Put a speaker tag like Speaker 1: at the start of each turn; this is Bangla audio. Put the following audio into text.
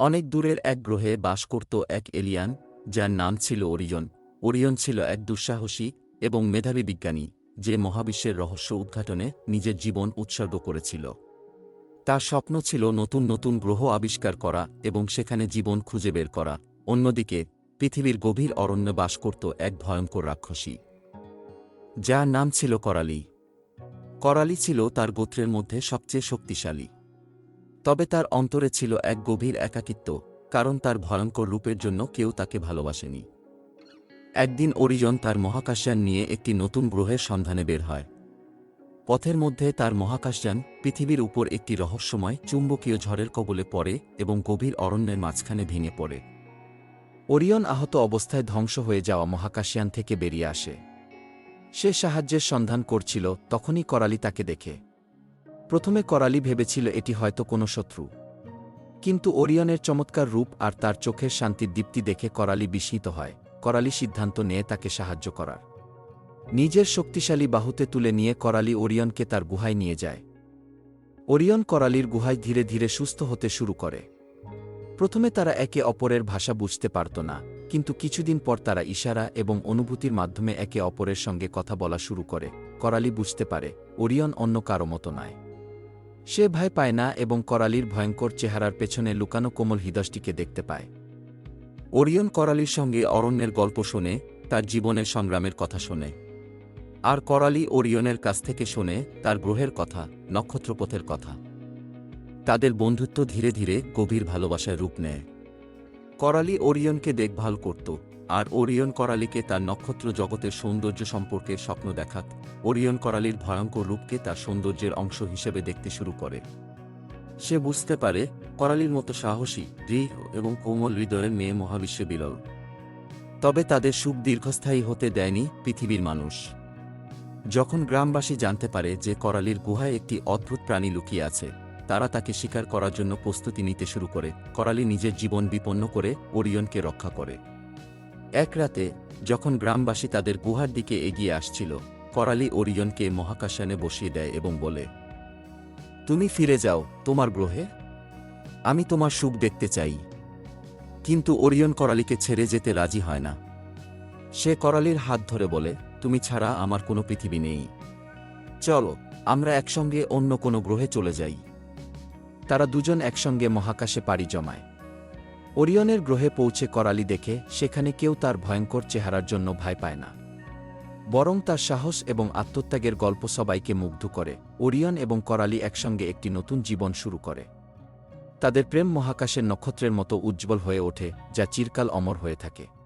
Speaker 1: অনেক দূরের এক গ্রহে বাস করত এক এলিয়ান, যার নাম ছিল ওরিয়ন। ওরিয়ন ছিল এক দুঃসাহসী এবং মেধাবী বিজ্ঞানী, যে মহাবিশ্বের রহস্য উদ্ঘাটনে নিজের জীবন উৎসর্গ করেছিল। তার স্বপ্ন ছিল নতুন নতুন গ্রহ আবিষ্কার করা এবং সেখানে জীবন খুঁজে বের করা। অন্যদিকে, পৃথিবীর গভীর অরণ্যে বাস করত এক ভয়ঙ্কর রাক্ষসী, যার নাম ছিল করালি। করালি ছিল তার গোত্রের মধ্যে সবচেয়ে শক্তিশালী। তবে তার অন্তরে ছিল এক গভীর একাকিত্ব, কারণ তার ভয়ঙ্কর রূপের জন্য কেউ তাকে ভালোবাসেনি। একদিন অরিজন তার মহাকাশযান নিয়ে একটি নতুন গ্রহের সন্ধানে বের হয়। পথের মধ্যে তার মহাকাশযান পৃথিবীর উপর একটি রহস্যময়, চুম্বকীয় ঝড়ের কবলে পড়ে এবং গভীর অরণ্যের মাঝখানে ভেঙে পড়ে। ওরিয়ন আহত অবস্থায় ধ্বংস হয়ে যাওয়া মহাকাশযান থেকে বেরিয়ে আসে। সে সাহায্যের সন্ধান করছিল, তখনই করালি তাকে দেখে। প্রথমে করালি ভেবেছিল এটি হয়তো কোনো শত্রু। কিন্তু ওরিয়নের চমৎকার রূপ আর তার চোখের শান্তির দীপ্তি দেখে করালি বিস্মিত হয়। করালি সিদ্ধান্ত নিয়ে তাকে সাহায্য করার। নিজের শক্তিশালী বাহুতে তুলে নিয়ে করালি ওরিয়নকে তার গুহায় নিয়ে যায়। ওরিয়ন করালির গুহায় ধীরে ধীরে সুস্থ হতে শুরু করে। প্রথমে তারা একে অপরের ভাষা বুঝতে পারত না, কিন্তু কিছুদিন পর তারা ইশারা এবং অনুভূতির মাধ্যমে একে অপরের সঙ্গে কথা বলা শুরু করে। করালি বুঝতে পারে, ওরিয়ন অন্য কারও মতো নয়। সে ভয় পায় না এবং করালির ভয়ঙ্কর চেহারার পেছনে লুকানো কোমল হৃদয়টিকে দেখতে পায়। ওরিয়ন করালির সঙ্গে অরণ্যের গল্প শোনে, তার জীবনের সংগ্রামের কথা শোনে। আর করালি ওরিয়নের কাছ থেকে শোনে, তার গ্রহের কথা, নক্ষত্রপথের কথা। তাদের বন্ধুত্ব ধীরে ধীরে গভীর ভালোবাসায় রূপ নেয়। করালি ওরিয়নকে দেখভাল করত। আর ওরিয়ন করালিকে তার নক্ষত্র জগতের সৌন্দর্য সম্পর্কে স্বপ্ন দেখাত। ওরিয়ন করালির ভয়ঙ্কর রূপকে তার সৌন্দর্যের অংশ হিসেবে দেখতে শুরু করে। সে বুঝতে পারে, করালির মতো সাহসী, দৃঢ় এবং কোমল হৃদয়ের মেয়ে মহাবিশ্বে বিরল। তবে তাদের সুখ দীর্ঘস্থায়ী হতে দেয়নি পৃথিবীর মানুষ। যখন গ্রামবাসী জানতে পারে যে করালির গুহায় একটি অদ্ভুত প্রাণী লুকিয়ে আছে, তারা তাকে শিকার করার জন্য প্রস্তুতি নিতে শুরু করে। করালি নিজের জীবন বিপন্ন করে ওরিয়নকে রক্ষা করে। এক রাতে, যখন গ্রামবাসী তাদের গুহার দিকে এগিয়ে আসছিল, করালি ওরিয়নকে মহাকাশানে বসিয়ে দেয় এবং বলে, তুমি ফিরে যাও, তোমার গ্রহে। আমি তোমার সুখ দেখতে চাই। কিন্তু ওরিয়ন করালিকে ছেড়ে যেতে রাজি হয় না। সে করালির হাত ধরে বলে, তুমি ছাড়া আমার কোনো পৃথিবী নেই। চলো, আমরা একসঙ্গে অন্য কোনো গ্রহে চলে যাই। তারা দুজন একসঙ্গে মহাকাশে পাড়ি জমায়। ওরিয়নের গ্রহে পৌঁছে করালি দেখে সেখানে কেউ তার ভয়ঙ্কর চেহারার জন্য ভয় পায় না। বরং তার সাহস এবং আত্মত্যাগের গল্প সবাইকে মুগ্ধ করে। ওরিয়ন এবং করালি একসঙ্গে একটি নতুন জীবন শুরু করে। তাদের প্রেম মহাকাশের নক্ষত্রের মতো উজ্জ্বল হয়ে ওঠে, যা চিরকাল অমর হয়ে থাকে।